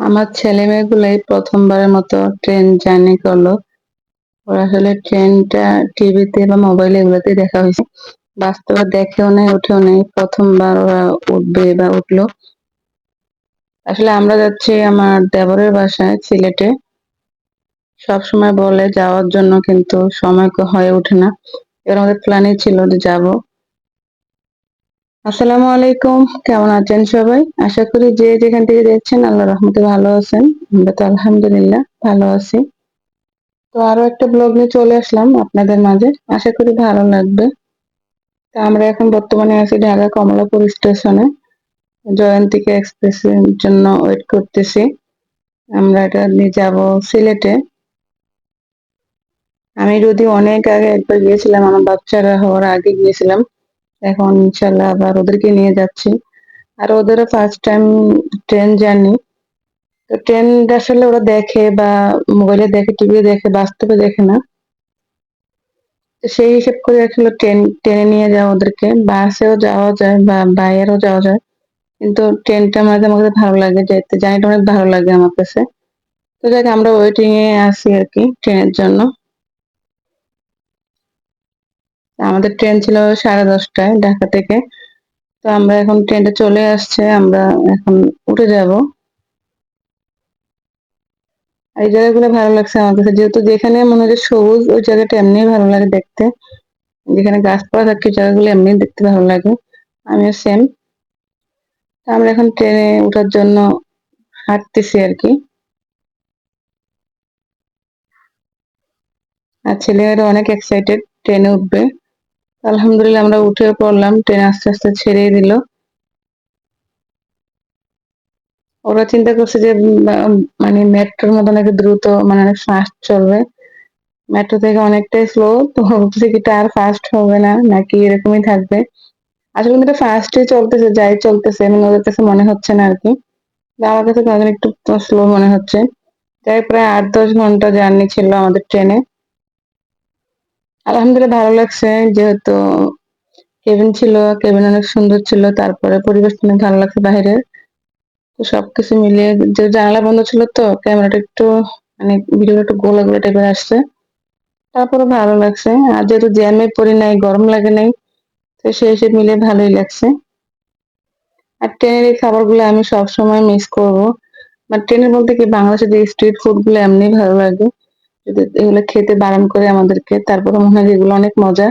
আমার ছেলে মেয়েগুলোই প্রথমবারের মতো ট্রেন জার্নি করল। ওরা আসলে ট্রেনটা টিভিতে বা মোবাইলে এগুলোতে দেখা হয়েছে। বাস্তবে দেখেও নেই উঠেও নেই। প্রথমবার ওরা উঠবে বা উঠল। আসলে আমরা যাচ্ছি আমার দেবরের বাসায়, সিলেটে। সব সময় বলে যাওয়ার জন্য কিন্তু সময় হয়ে ওঠে না। এবার আমাদের প্ল্যানই ছিল যে যাব। আসসালামু আলাইকুম। কেমন আছেন সবাই? আশা করি যে যেখান থেকে দেখছেন আল্লাহ রহমতে ভালো আছেন। আমরা তো আলহামদুলিল্লাহ ভালো আছি। তো আরও একটা ব্লগ নিয়ে চলে আসলাম আপনাদের মাঝে। আশা করি ভালো লাগবে। তো আমরা এখন বর্তমানে আছি ঢাকা কমলাপুর স্টেশনে। জয়ন্তিকা এক্সপ্রেসের জন্য ওয়েট করতেছি। আমরা এটা নিয়ে যাব সিলেটে। আমি যদি অনেক আগে একবার গিয়েছিলাম, আমার বাচ্চারা হওয়ার আগে গিয়েছিলাম। এখন ইনশাল্লাহ আবার ওদেরকে নিয়ে যাচ্ছি। আর ওদেরও ফার্স্ট টাইম ট্রেন জার্নি তো ট্রেন আসলে ওরা দেখে বা মোবাইলে দেখে টিভি দেখে, বাস্তবে দেখে না। সেই হিসেব করে আসলে ট্রেন ট্রেনে নিয়ে যাওয়া ওদেরকে। বাসেও যাওয়া যায় বা বাইরেও যাওয়া যায়। কিন্তু ট্রেনটা মাঝে মাঝে ভালো লাগে যেতে জার্নিটা অনেক ভালো লাগে আমার কাছে। তো যাক, আমরা ওয়েটিং এ আছি আর কি ট্রেনের জন্য। আমাদের ট্রেন ছিল সাড়ে দশটায় ঢাকা থেকে। তো আমরা এখন ট্রেনটা চলে আসছে, আমরা এখন উঠে যাব। এই জায়গাগুলো ভালো লাগছে আমার কাছে। যেহেতু যেখানে মনে হয় সবুজ, ওই জায়গাটা এমনি ভালো লাগে দেখতে। যেখানে গাছপালা থাকে জায়গাগুলো এমনি দেখতে ভালো লাগে। আমিও সেম আমরা এখন ট্রেনে ওঠার জন্য হাঁটতেছি আর কি। আর ছেলেমেয়েরা অনেক এক্সাইটেড ট্রেনে উঠবে। আলহামদুলিল্লাহ আমরা উঠে পড়লাম, ট্রেন আস্তে আস্তে ছেড়ে দিল। ওরা চিন্তা করছে যে মানে মেট্রোর মতো নাকি দ্রুত মানে অনেক ফাস্ট চলবে। মেট্রো থেকে অনেকটাই স্লো তো ভাবছি কি আর ফাস্ট হবে না, নাকি এরকমই থাকবে। আসলে কিন্তু ফাস্টই চলতেছে, যাই চলতেছে মানে ওদের কাছে মনে হচ্ছে না আর কি। আমার কাছে একটু স্লো মনে হচ্ছে। যাই প্রায় আট দশ ঘণ্টা জার্নি ছিল আমাদের ট্রেনে। আলহামদুলিল্লাহ ভালো লাগছে। যেহেতু কেবিন ছিল, কেবিন অনেক সুন্দর ছিল, তারপরে পরিবেশ অনেক ভালো লাগছে বাইরে। তো সবকিছু মিলিয়ে যে জানালা বন্ধ ছিল তো, ক্যামেরাটা একটু মানে ভিডিওটা একটু গোলা গোলা টাইপের আসছে। তারপরে ভালো লাগছে। আর যেহেতু জ্যামে পড়ি নাই, গরম লাগে নাই, তো সেই হিসেবে মিলে ভালোই লাগছে। আর ট্রেনের এই খাবারগুলো আমি সবসময় মিস করব। বা ট্রেনের বলতে কি, বাংলাদেশের যে স্ট্রিট ফুডগুলো, এমনি ভালো লাগে। যদি এগুলো খেতে বারণ করে আমাদেরকে তারপরে মনে হয় এগুলো অনেক মজা।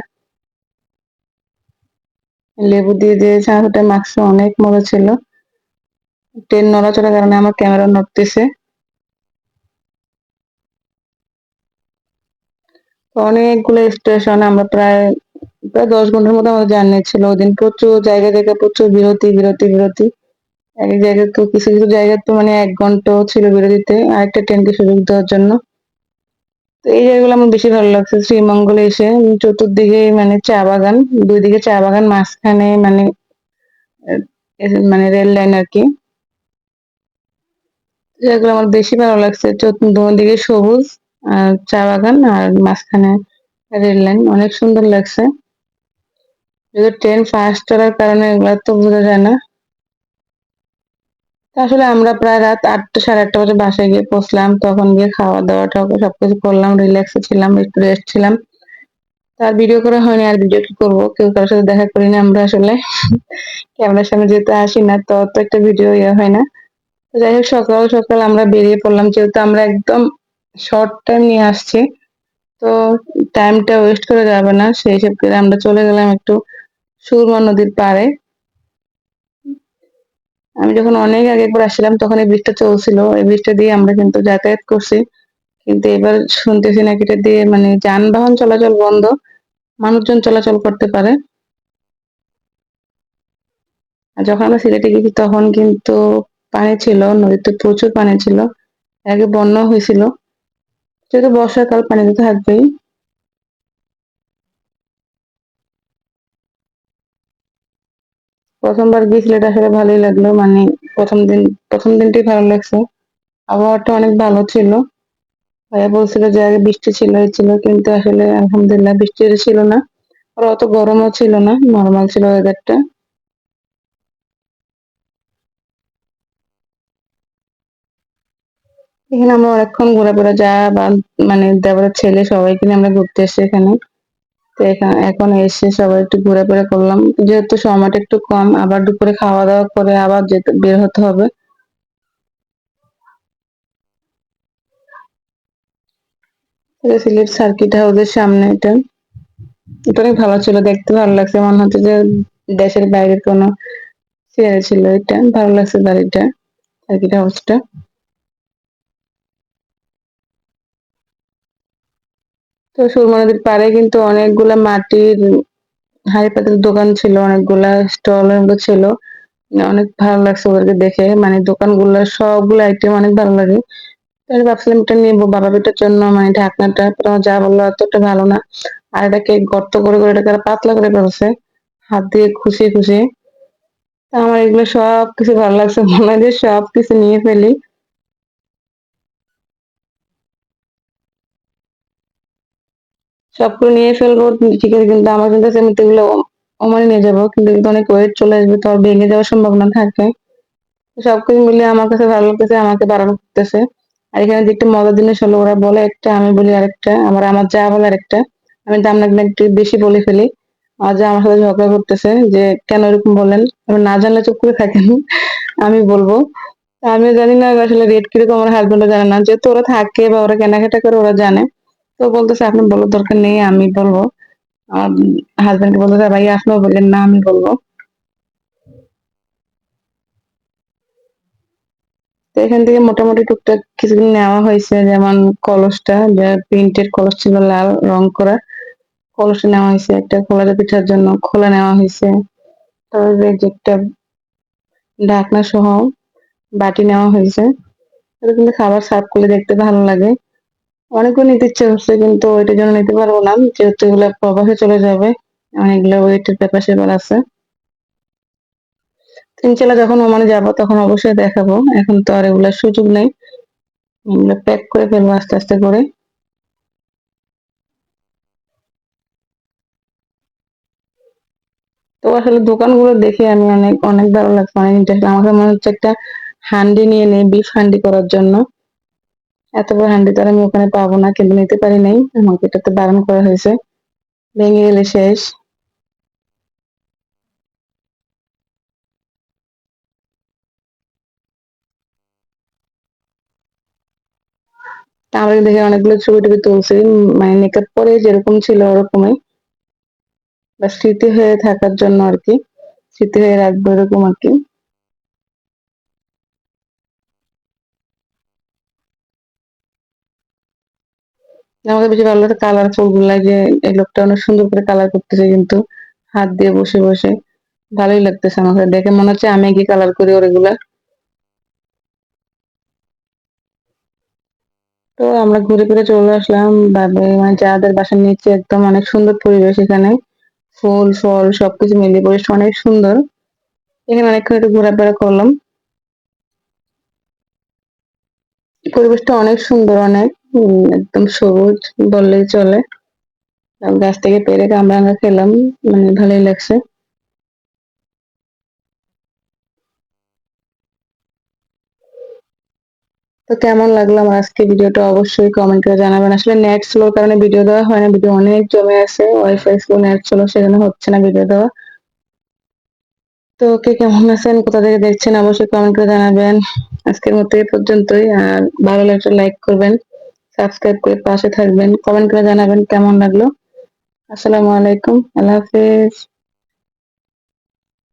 লেবু দিয়ে যে চানাচুরটা মাখছে অনেক মজা ছিল। ট্রেন নড়াচড়ার কারণে আমার ক্যামেরা নড়তেছে। অনেকগুলো স্টেশন, আমরা প্রায় প্রায় দশ ঘণ্টার মতো আমাদের জার্নি ছিল। ওদিন প্রচুর জায়গা জায়গা, প্রচুর বিরতি বিরতি বিরতি। এক জায়গায় তো কিছু কিছু জায়গায় তো মানে এক ঘন্টাও ছিল বিরতিতে, আরেকটা ট্রেনকে সুযোগ দেওয়ার জন্য। তো এই জায়গাগুলো আমার বেশি ভালো লাগছে। শ্রীমঙ্গলে এসে চতুর্দিকে মানে চা বাগান দুই দিকে চা বাগান, মাঝখানে মানে মানে রেল লাইন আর কি। যেগুলো আমার বেশি ভালো লাগছে। দিকে সবুজ আর চা বাগান আর মাঝখানে রেল লাইন। অনেক সুন্দর লাগছে। যদি ট্রেন ফাস্ট চলার কারণে এগুলো তো বোঝা যায় না। আসলে আমরা প্রায় রাত আটটা, সাড়ে আটটা বাজে বাসায় গিয়ে পৌঁছলাম। তখন গিয়ে খাওয়া দাওয়াটা সবকিছু করলাম রিল্যাক্সে ছিলাম, একটু রেস্ট ছিলাম। তার ভিডিও করা হয়নি, আর ভিডিও কি করব? কেউ কারোর সাথে দেখা করিনি আমরা আসলে। ক্যামেরার সামনে যেতে আসি না, তো অত একটা ভিডিও ইয়ে হয় না। তো যাই হোক, সকাল সকাল আমরা বেরিয়ে পড়লাম, যেহেতু আমরা একদম শর্ট টাইম নিয়ে আসছি। তো টাইমটা ওয়েস্ট করে যাবে না, সেই হিসেব আমরা চলে গেলাম একটু সুরমা নদীর পাড়ে। আমি যখন অনেক আগে একবার আসছিলাম, তখন এই ব্রিজটা চলছিল। এই ব্রিজটা দিয়ে আমরা কিন্তু যাতায়াত করছি। কিন্তু এবার শুনতেছি নাকি এটা দিয়ে মানে যানবাহন চলাচল বন্ধ। মানুষজন চলাচল করতে পারে। আর যখন আমরা সিলেটে গেছি, তখন কিন্তু পানি ছিল, নদীতে প্রচুর পানি ছিল। আগে বন্যা হয়েছিল। যেহেতু বর্ষাকাল, পানি তো থাকবেই। প্রথমবার গিয়েছিল, এটা আসলে ভালোই লাগল। মানে প্রথম দিন, প্রথম দিনটাই ভালো লাগছে। আবহাওয়াটা অনেক ভালো ছিল। ভাইয়া বলছিল যে আগে বৃষ্টি ছিল ছিল, কিন্তু আসলে আলহামদুলিল্লাহ বৃষ্টি ছিল না। আর অত গরমও ছিল না নর্মাল ছিল ওয়েদারটা এখানে আমরা অনেকক্ষণ ঘোরাফেরা, যা বা মানে দেবরের ছেলে সবাইকে নিয়ে আমরা ঘুরতে এসেছি এখানে। তো এখানে এসে সবাই একটু ঘোরাফেরা করলাম। যেহেতু সময়টা একটু কম, আবার দুপুরে খাওয়া দাওয়া করে আবার যেতে বের হতে হবে। সিলেট সার্কিট হাউসের সামনে এটা। এটা অনেক ভালো ছিল, দেখতে ভালো লাগছে। মনে হচ্ছে যে দেশের বাইরের কোনো সিনারি ছিল এটা। ভালো লাগছে বাড়িটা সার্কিট হাউসটা। তো সুরমা নদীর পাড়ে কিন্তু অনেকগুলা মাটির হাড়ি পাতির দোকান ছিল, অনেকগুলা স্টল ছিল। অনেক ভালো লাগছে ওদেরকে দেখে। মানে দোকানগুলো সবগুলো আইটেম অনেক ভালো লাগে। তাহলে ভাবছিলাম এটা নিবো বাবা বেটার জন্য মানে ঢাকনাটা যা বলল অতটা ভালো না। আর এটাকে গর্ত করে করে এটাকে পাতলা করে ফেলছে। হাত দিয়ে খুশি খুশি আমার এগুলো সব কিছু ভালো লাগছে। মনে হয় সব কিছু নিয়ে ফেলি। সবগুলো নিয়ে ফেলব, ঠিক আছে, কিন্তু আমার কিন্তু তো ওমানে নিয়ে যাব, কিন্তু অনেক ওয়েট চলে আসবে, তো ভেঙে যাওয়ার সম্ভাবনা থাকে। সবকিছু মিলিয়ে আমার কাছে ভালো লাগতেছে, আমাকে বারণ করতেছে। আর এখানে যে একটা মজার জিনিস হলো, ওরা বলে একটা, আমি বলি আরেকটা, আমার আমার যা বলে আরেকটা। আমি দাম লাগলে একটু বেশি বলে ফেলি। আর যা আমার সাথে ঝগড়া করতেছে, যে কেন এরকম বলেন, আমি না জানলে চুপ করে থাকেন, আমি বলব। আমি জানি না আসলে রেট কীরকম, আমার হাজবেন্ডও জানে না। যেহেতু ওরা থাকে বা ওরা কেনাকাটা করে, ওরা জানে। তো বলতেছে, আপনি বলার দরকার নেই, আমি বলব। আমার হাজবেন্ডকে বলতেছে ভাই আপনিও বললেন না, আমি বলব। তো এখান থেকে মোটামুটি টুকটাক কিছুদিন নেওয়া হয়েছে, যেমন কলসটা, যে প্রিন্টের কলস ছিল লাল রং করা কলসটা নেওয়া হয়েছে, একটা খোলা পিঠার জন্য খোলা নেওয়া হয়েছে। তারপরে একটা ঢাকনা সহ বাটি নেওয়া হয়েছে। কিন্তু খাবার সার্ভ করলে দেখতে ভালো লাগে। অনেকগুলো নিতে ইচ্ছে হচ্ছে কিন্তু ওইটার জন্য নিতে পারব না। যেহেতু এগুলো প্রবাসে চলে যাবে অনেকগুলো ওয়েটের ব্যাপার সেবার আছে। ইনশাল্লাহ যখন ওমানে যাব, তখন অবশ্যই দেখাবো। এখন তো আর এগুলোর সুযোগ নেই। এগুলো প্যাক করে ফেলব আস্তে আস্তে করে। তো আসলে দোকানগুলো দেখে আমি অনেক অনেক ভালো লাগছে। অনেক ইন্টারেস্ট আমাকে মনে হচ্ছে একটা হান্ডি নিয়ে নেই বিফ হান্ডি করার জন্য। এত বড় হান্ডি তো আমি ওখানে পাবো না, কিন্তু নিতে পারি নাই। আমাকে এটাতে বারণ করা হয়েছে। ভেঙে গেলে শেষ। আমরা দেখে অনেকগুলো ছবি টবি তুলছি। মানে মেকআপ পরে যেরকম ছিল ওরকমই। বা স্মৃতি হয়ে থাকার জন্য আর কি। স্মৃতি হয়ে রাখব এরকম আর কি। আমাকে বেশি ভালো লাগে কালারফুলগুলা যে এই লোকটা অনেক সুন্দর করে কালার করতেছে কিন্তু, হাত দিয়ে বসে বসে, ভালোই লাগতেছে আমাকে, দেখে মনে হচ্ছে আমি কি কালার করি ওগুলা তো আমরা ঘুরে ফিরে চলে আসলাম বাবে মানে যাদের বাসার নিচে একদম অনেক সুন্দর পরিবেশ এখানে, ফুল, ফল, সবকিছু মিলিয়ে পরিবেশটা অনেক সুন্দর। এখানে অনেকক্ষণ একটু ঘোরাফেরা করলাম। পরিবেশটা অনেক সুন্দর, অনেক। একদম সবুজ বললেই চলে। গাছ থেকে পেরে কামরাঙ্গা খেলাম মানে ভালোই লাগছে। তো কেমন লাগল আমার আজকে ভিডিওটা? অবশ্যই কমেন্ট করে জানাবেন। আসলে নেট স্লোর কারণে ভিডিও দেওয়া হয় না ভিডিও অনেক জমে আছে। ওয়াইফাই স্লো নেট স্লো সেখানে হচ্ছে না ভিডিও দেওয়া। তো কে কেমন আছেন, কোথা থেকে দেখছেন, অবশ্যই কমেন্ট করে জানাবেন। আজকের মতো এই পর্যন্তই, আর ভালো লাগলে লাইক করবেন। সাবস্ক্রাইব করে পাশে থাকবেন কমেন্ট করে জানাবেন কেমন লাগল। আসসালামু আলাইকুম আল্লাহ হাফেজ।